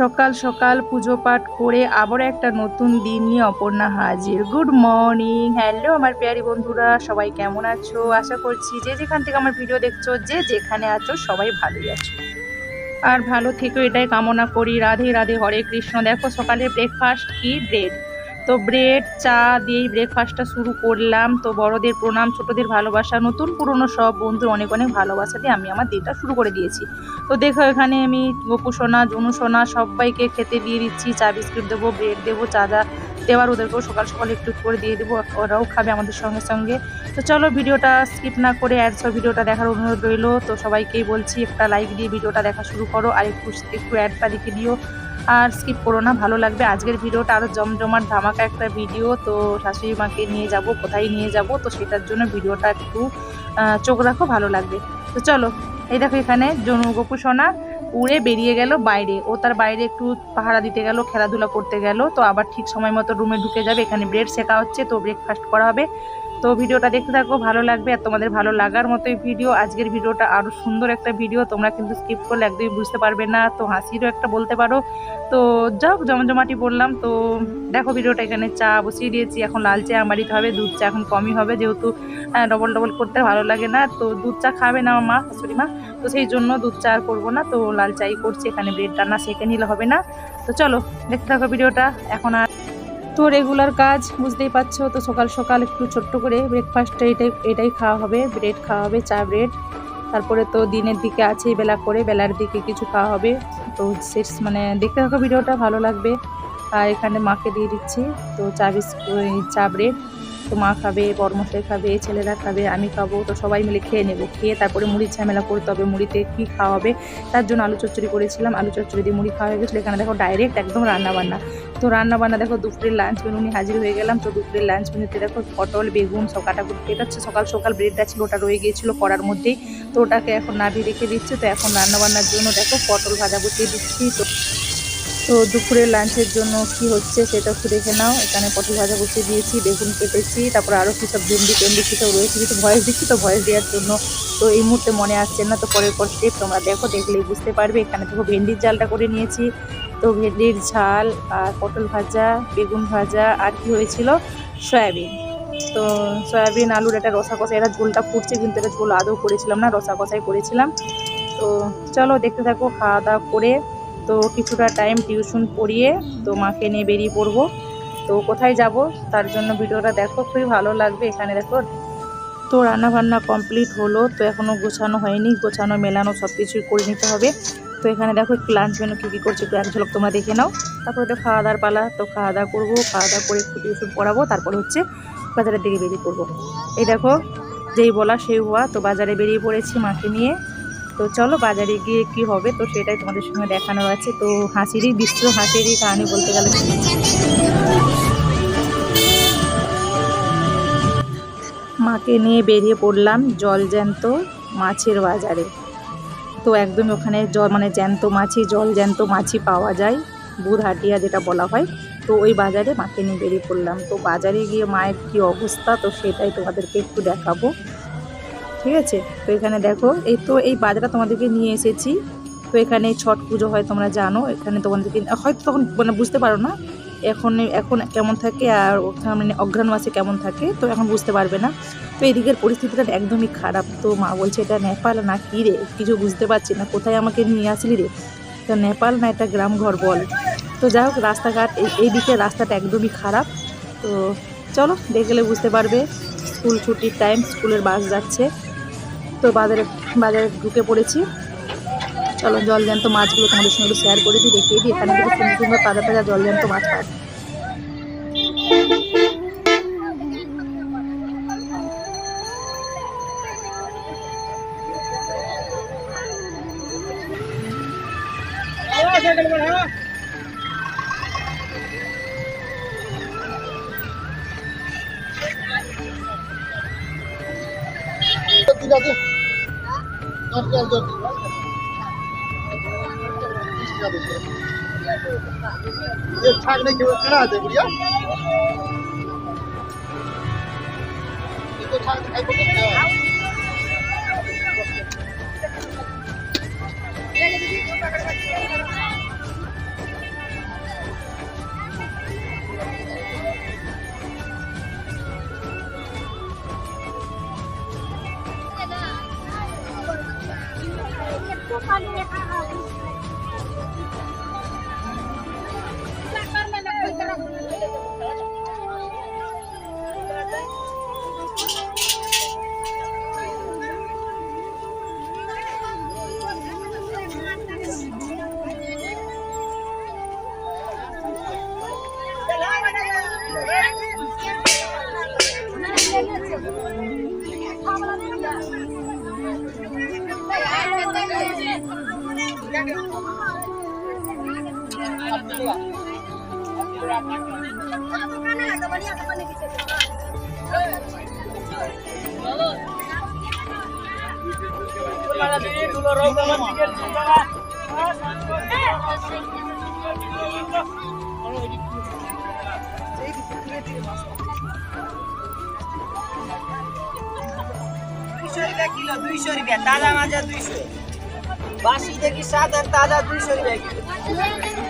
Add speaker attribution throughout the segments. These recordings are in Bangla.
Speaker 1: সকাল সকাল পুজো পাঠ করে আবার একটা নতুন দিন নিয়ে অপর্ণা হাজির। গুড মর্নিং হ্যালো আমার প্রিয়ারি বন্ধুরা, সবাই কেমন আছো? আশা করছি যে যেখান থেকে আমার ভিডিও দেখছ, যে যেখানে আছো, সবাই ভালোই আছো। আর ভালো থেকেও এটাই কামনা করি। রাধে রাধে, হরে কৃষ্ণ। দেখো সকালে ব্রেকফাস্ট কি ব্রেড তো ব্রেড চা দিয়েই ব্রেকফাস্টটা শুরু করলাম। তো বড়দের প্রণাম, ছোটদের ভালোবাসা, নতুন পুরনো সব বন্ধুর অনেক অনেক ভালোবাসা দিয়ে আমি আমার দিনটা শুরু করে দিয়েছি। তো দেখো এখানে আমি গোপু সোনা জনু সোনা সবাইকে খেতে দিয়ে দিচ্ছি। চা, বিস্কুট দেবো ব্রেড দেবো, চা দেওয়ার ওদেরকেও সকাল সকাল একটু করে দিয়ে দেবো। ওরাও খাবে আমাদের সঙ্গে সঙ্গে। তো চলো ভিডিওটা স্কিপ না করে অ্যাড সব ভিডিওটা দেখার অনুরোধ রইল। তো সবাইকেই বলছি একটা লাইক দিয়ে ভিডিওটা দেখা শুরু করো আর একটু একটু অ্যাডটা দেখে দিও। আর স্কিপ করো না, ভালো লাগবে। আজকের ভিডিওটা আরও জমজমাট, ধামাকা একটা ভিডিও তো শাশুড়ি মাকে নিয়ে যাব, কোথায় নিয়ে যাব, তো সেটার জন্য ভিডিওটা একটু চোখ রাখো, ভালো লাগবে। তো চলো, এই দেখো এখানে জনু গোপু সোনা উড়ে বেরিয়ে গেল বাইরে। ও তার বাইরে একটু পাহারা দিতে গেল, খেলাধুলা করতে গেল, তো আবার ঠিক সময় মতো রুমে ঢুকে যাবে। এখানে ব্রেড শেখা হচ্ছে, তো ব্রেকফাস্ট করা হবে। তো ভিডিওটা দেখতে থাকো, ভালো লাগবে আর তোমাদের ভালো লাগার মতোই ভিডিও। আজকের ভিডিওটা আরও সুন্দর একটা ভিডিও, তোমরা কিন্তু স্কিপ করলে একদমই বুঝতে পারবে না, তো হাসিরও একটা বলতে পারো। তো যাও, জমজমাটি বললাম, তো দেখো ভিডিওটা এখানে চা বসিয়ে দিয়েছি, এখন লাল চা আমার দিতে হবে, দুধ চা এখন কমই হবে, যেহেতু ডবল ডবল করতে ভালো লাগে না, তো দুধ চা খাবে না আমার মা, শাশুড়ি মা, তো সেই জন্য দুধ চা আর করব না, তো লাল চাই করছি, এখানে ব্রেড রান্না সেঁকে নিলে হবে না। তো চলো, দেখতে থাকো ভিডিওটা, এখন আর তো রেগুলার কাজ, বুঝতেই পারছ? তো সকাল সকাল একটু ছোট্ট করে ব্রেকফাস্টটা এটাই এটাই খাওয়া হবে ব্রেড খাওয়া হবে, চা ব্রেড তারপরে তো দিনের দিকে আছেই বেলা করে, বেলার দিকে কিছু খাওয়া হবে। তো শেষ মানে দেখতে থাকো ভিডিওটা, ভালো লাগবে। আর এখানে মাকে দিয়ে দিচ্ছি, তো চা বিস্কুট, চা ব্রেড তো মা খাবে বরমশাই খাবে, ছেলেরা খাবে, আমি খাব, তো সবাই মিলে খেয়ে নেব। খেয়ে তারপরে মুড়ির ঝামেলা করতে হবে মুড়িতে কী খাওয়া হবে তার জন্য আলু চচ্চড়ি করেছিলাম। আলু চচ্চড়ি দিয়ে মুড়ি খাওয়া হয়ে গেছিল। এখানে দেখো ডাইরেক্ট একদম রান্নাবান্না। তো রান্নাবান্না দেখো দুপুরের লাঞ্চ মেনু হাজির হয়ে গেলাম। তো দুপুরের লাঞ্চ মেনুতে দেখো পটল, বেগুন সব কাটাকুটি এটা হচ্ছে সকাল সকাল ব্রেডটা ছিল, ওটা রয়ে গিয়েছিল করার মধ্যেই। তো ওটাকে এখন নাভিয়ে রেখে দিচ্ছে। তো এখন রান্না বান্নার জন্য দেখো পটল ভাজা বসিয়ে দিচ্ছি। তো তো দুপুরের লাঞ্চের জন্য কি হচ্ছে সেটা একটু দেখে নাও। এখানে পটল ভাজা বসিয়ে দিয়েছি, বেগুন কেটেছি, তারপর আরও কী সব ভেন্ডি টেন্ডি কী সব রয়েছে কিছু ভয়েস দিচ্ছি তো ভয়েস দেওয়ার জন্য। তো এই মুহূর্তে মনে আসছে না তো পরের পর স্টেপ তোমরা দেখো, দেখলেই বুঝতে পারবে। এখানে দেখো ভেন্ডির জালটা করে নিয়েছি। তো ভেন্ডির ঝাল আর পটল ভাজা, বেগুন ভাজা আর কি হয়েছিল? সয়াবিন। তো সয়াবিন, আলুর একটা রসা কষা এটা ঝোলটা ফুটছে কিন্তু এটা ঝোল আদৌ করেছিলাম না, রসা কষাই করেছিলাম। তো চলো দেখতে থাকো, খাওয়া দাওয়া করে তো কিছুটা টাইম টিউশন পড়িয়ে তো মাকে নিয়ে বেরিয়ে পড়ব। তো কোথায় যাব? তার জন্য ভিডিওটা দেখো, খুবই ভালো লাগবে এখানে দেখো। তো রান্না বান্না কমপ্লিট হলো, তো এখনও গোছানো হয়নি। গোছানো, মেলানো সব কিছুই করে নিতে হবে। তো এখানে দেখো একটু লাঞ্চ মেনু কী কী করছে, একটু এক তোমরা দেখে নাও। তারপরে তো খাওয়া দাওয়ার পালা, তো খাওয়া দাওয়া করব, খাওয়া দাওয়া করে একটু টিউশন পড়াবো, তারপরে হচ্ছে বাজারের দিকে বেরিয়ে পড়ব। এই দেখো, যেই বলা সেই হওয়া, তো বাজারে বেরিয়ে পড়েছি মাকে নিয়ে। তো চলো বাজারে গিয়ে কি হবে তো সেটাই তোমাদের সঙ্গে দেখানো আছে। তো হাসিরই দৃশ্য হাসিরই কাহানি বলতে গেলে। মাকে নিয়ে বেরিয়ে পড়লাম জল জ্যান্ত মাছের বাজারে। তো একদম ওখানে জল মানে জ্যান্ত মাছি, জল জ্যান্ত মাছি পাওয়া যায়, বুধহাটিয়া যেটা বলা হয়। তো ওই বাজারে মাকে নিয়ে বেরিয়ে পড়লাম। তো বাজারে গিয়ে মায়ের কী অবস্থা তো সেটাই তোমাদেরকে একটু দেখাবো। ঠিক আছে? তো এখানে দেখো, এই তো এই বাজারটা তোমাদেরকে নিয়ে এসেছি। তো এখানে ছট পুজো হয় তোমরা জানো, এখানে তোমাদেরকে, হয়তো তখন মানে বুঝতে পারো না, এখন এখন কেমন থাকে আর ওখানে মানে অঘ্রাণ মাসে কেমন থাকে, তো এখন বুঝতে পারবে না। তো এদিকের পরিস্থিতিটা একদমই খারাপ। তো মা বলছে, এটা নেপাল না কী রে? কিছু বুঝতে পারছি না, কোথায় আমাকে নিয়ে আসলি রে? তো নেপাল না এটা গ্রাম ঘর বল। তো যাই হোক, রাস্তাঘাট, এই এই দিকের রাস্তাটা একদমই খারাপ। তো চলো দেখলে বুঝতে পারবে, স্কুল ছুটির টাইম স্কুলের বাস যাচ্ছে। তো বাজারে বাজারে ঢুকে পড়েছি চলো জল জ্যান্ত মাছগুলো তোমাদের সঙ্গে শেয়ার করে দিই, দেখিয়ে দিই, এখানে কিন্তু সুন্দর সুন্দর তাজা তাজা জল জ্যান্ত মাছ পাওয়া যায়।
Speaker 2: ये থাকলে কেউ কেনা আছে বুঝিয়া থাকলে খাইব কেন ส
Speaker 3: วัส কিলো দুইশো রুপিয়া তাজা মাছা দুইশো বাসি দেখি সাত আর তাজা দুইশো রুপিয়া কিলো।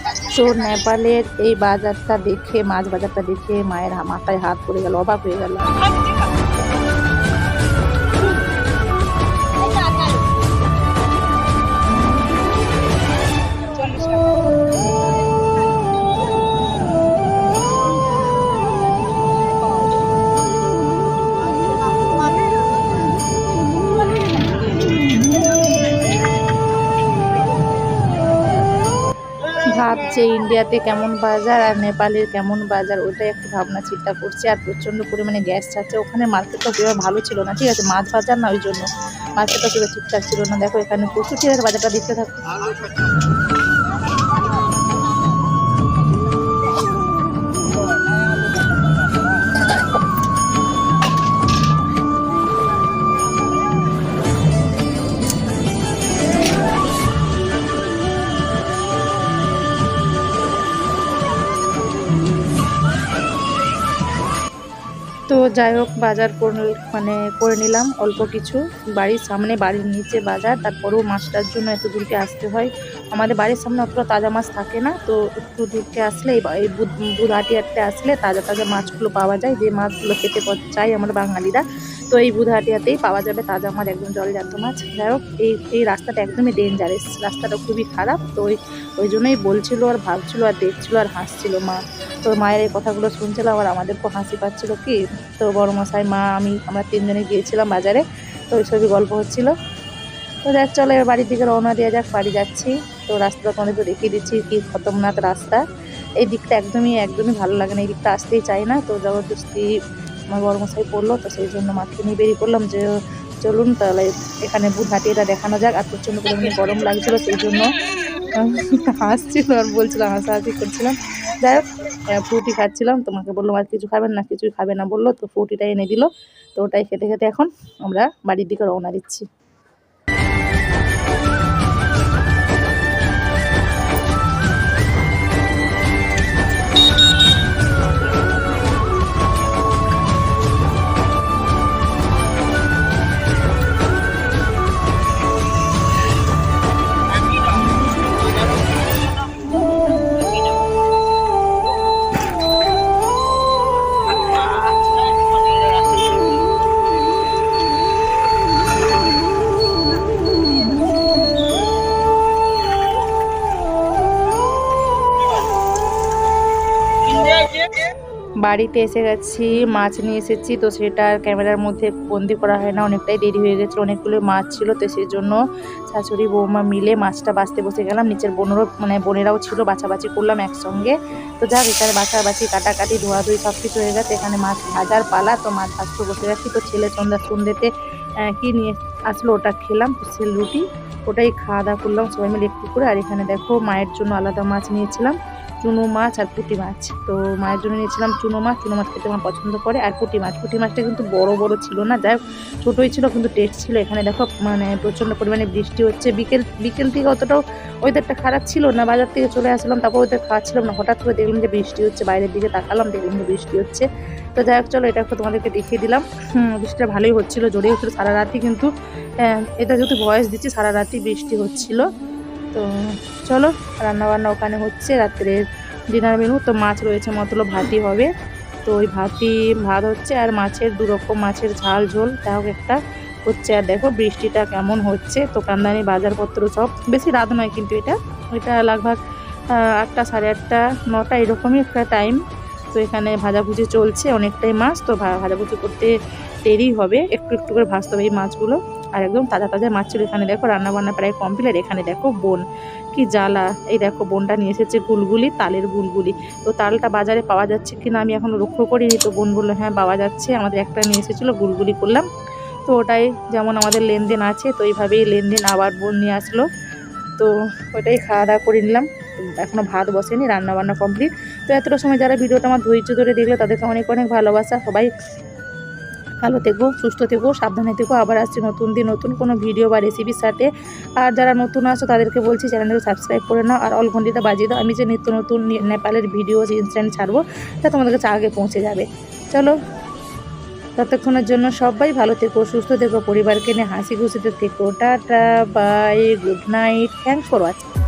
Speaker 3: দেখি
Speaker 4: আরে দুইশো আড়াইশো দুইশো আড়াইশো কোন
Speaker 1: তো নেপালের এই বাজারটা দেখে, মাছ বাজারটা দেখে মায়ের হা- মাথায় হাত পড়ে গেল, অবাক হয়ে গেল। ভাবছে ইন্ডিয়াতে কেমন বাজার আর নেপালের কেমন বাজার ওটাই একটু ভাবনা চিন্তা করছে। আর প্রচণ্ড পরিমাণে গ্যাস ছাড়ছে। ওখানে মার্কেটটা সেভাবে ভালো ছিল না, ঠিক আছে? মাছ বাজার না ওই জন্য মার্কেটটা সেভাবে ঠিকঠাক ছিল না। দেখো, এখানে প্রচুর বাজারটা দেখতে থাকো তো যাই হোক, বাজার মানে করে নিলাম অল্প কিছু। বাড়ির সামনে, বাড়ির নিচে বাজার, তারপরেও মাছটার জন্য এত দূরকে আসতে হয়? আমাদের বাড়ির সামনে অতটা তাজা মাছ থাকে না, তো একটু দূরকে আসলে এই বা- এই বুধ বুধহাটি হাটতে আসলে তাজা তাজা মাছগুলো পাওয়া যায়, যে মাছগুলো খেতে চাই আমরা বাঙালিরা। তো এই বুধহাটিয়াতেই পাওয়া যাবে তাজা মাছ, একদম জলে জাত মাছ। যাই হোক, এই এই রাস্তাটা একদমই ডেঞ্জারাস রাস্তাটা খুবই খারাপ, তো ওই ওই জন্যই বলছিল আর ভাবছিল আর দেখছিল আর হাসছিল মা। তো মায়ের এই কথাগুলো শুনছিলাম আর আমাদের খুব হাসি পাচ্ছিল কি, তো বড় মশাই মা, আমি, আমরা তিনজনে গিয়েছিলাম বাজারে, তো ওই সবই গল্প হচ্ছিল। তো দেখ চলো এবার বাড়ির দিকে রওনা দেওয়া যাক, বাড়ি যাচ্ছি। তো রাস্তাটা তোমাদের দেখিয়ে দিচ্ছি কি খতরনাক রাস্তা। এই দিকটা একদমই একদমই ভালো লাগে না, এই দিকটা আসতেই চাই না। তো জবরদস্তি আমার বড় মশাই পড়ল তো সেই জন্য মাকে নিয়ে বেরিয়ে পড়লাম যে চলুন তাহলে এখানে বুধাটিটা দেখানো যাক। আর প্রচণ্ড পরিমাণে গরম লাগছিল, সেই জন্য হাসছিল আর বলছিলাম হাসাহাসি করছিলাম। যাই হোক ফ্রুটি খাচ্ছিলাম, তোমাকে বললাম, আর কিছু খাবেন না? কিছুই খাবে না, বলল, তো ফ্রুটিটা এনে দিল। তো ওটাই খেতে খেতে এখন আমরা বাড়ির দিকে রওনা দিচ্ছি। বাড়িতে এসে গেছি, মাছ নিয়ে এসেছি, তো সেটা ক্যামেরার মধ্যে বন্দি করা হয় না, অনেকটাই দেরি হয়ে গেছিল, অনেকগুলো মাছ ছিল, তো সেই জন্য শাশুড়ি বৌমা মিলে মাছটা বাঁচতে বসে গেলাম, নিচের বোনেরও মানে বোনেরাও ছিল, বাছাবাছি করলাম একসঙ্গে। তো যাক, এখানে বাছাবাছি, কাটাকাটি, ধোয়াধুয়ি সব কিছু হয়ে গেছে, এখানে মাছ ভাজার পালা, তো মাছ ভাজতে বসে গেছি, তো ছেলে সন্ধ্যা সন্ধ্যেতে কি নিয়ে আসলো ওটা খেলাম, তো সে রুটি, ওটাই খাওয়া দাওয়া করলাম, সবাই মিলে একটু করে, আর এখানে দেখো মায়ের জন্য আলাদা মাছ নিয়েছিলাম। চুনো মাছ আর পুঁটি মাছ। তো মায়ের জন্য নিয়েছিলাম চুনো মাছ চুনো মাছ খেতে আমার পছন্দ করে, আর পুঁটি মাছ। পুঁটি মাছটা কিন্তু বড় বড় ছিল না। যাই ছোটোই ছিল, কিন্তু টেস্ট ছিল। এখানে দেখো মানে প্রচণ্ড পরিমাণে বৃষ্টি হচ্ছে। বিকেল বিকেল থেকে অতটাও ওয়েদারটা খারাপ ছিল না। বাজার থেকে চলে আসলাম, তারপর ওয়েদার খাচ্ছিলাম না। হঠাৎ করে দেখলাম যে বৃষ্টি হচ্ছে, বাইরের দিকে তাকালাম, দেখলাম যে বৃষ্টি হচ্ছে। তো যাই হোক, চলো এটা একটু তোমাদেরকে দেখিয়ে দিলাম। বৃষ্টিটা ভালোই হচ্ছিল, জোরেই হচ্ছিল। সারা রাতই কিন্তু এটা যেহেতু ভয়েস দিচ্ছি, সারা রাতই বৃষ্টি হচ্ছিল। তো চলো, রান্নাবান্না ওখানে হচ্ছে রাত্রের ডিনার মেনু তো মাছ রয়েছে মতলব ভাতই হবে। তো ওই ভাতি ভাত হচ্ছে, আর মাছের দু রকম, মাছের ঝাল, ঝোল হোক একটা হচ্ছে। আর দেখো, বৃষ্টিটা কেমন হচ্ছে, তো কান্দানি বাজারপত্র সব, বেশি রাত নয় কিন্তু এটা। এটা লাগভাগ আটটা সাড়ে আটটা, নটা, এরকমই একটা টাইম তো এখানে ভাজাভুজি চলছে, অনেকটাই মাছ, তো ভাজাভুজি করতে দেরি হবে। একটু একটু করে ভাজতে হবে এই মাছগুলো। আর একদম তাজা তাজা মাছ ছিল এখানে। দেখো রান্নাবান্না প্রায় কমপ্লিট এখানে দেখো বোন। কি জ্বালা। এই দেখো বোনটা নিয়ে এসেছে গুলগুলি, তালের গুলগুলি। তো তালটা বাজারে পাওয়া যাচ্ছে কিনা আমি এখনও লক্ষ্য করিনি। তো বোন বলল হ্যাঁ পাওয়া যাচ্ছে। আমাদের একটা নিয়ে এসেছিল, গুলগুলি করলাম। তো ওটাই যেমন আমাদের লেনদেন আছে, তো এইভাবেই লেনদেন আবার বোন নিয়ে আসলো। তো ওটাই খাওয়া দাওয়া করে নিলাম। এখনও ভাত বসেনি, রান্নাবান্না কমপ্লিট তো এতটা সময় যারা ভিডিওটা আমার ধৈর্য ধরে দেখল, তাদেরকে অনেক অনেক ভালোবাসা। সবাই ভালো থেকো, সুস্থ থেকো, সাবধানে থেকো। আবার আসছি নতুন দিন, নতুন কোনো ভিডিও বা রেসিপির সাথে। আর যারা নতুন আসো তাদেরকে বলছি চ্যানেলটাকে সাবস্ক্রাইব করে নাও। আর অলঘণ্টিটা বাজিয়ে দাও, আমি যে নিত্য নতুন নেপালের ভিডিও ইনস্ট্যান্ট ছাড়বো তা তোমাদের কাছে আগে পৌঁছে যাবে। চলো, ততক্ষণের জন্য সবাই ভালো থেকো, সুস্থ থেকো, পরিবারকে নিয়ে হাসি খুশিতে থেকো। Tata bye good night thanks for watching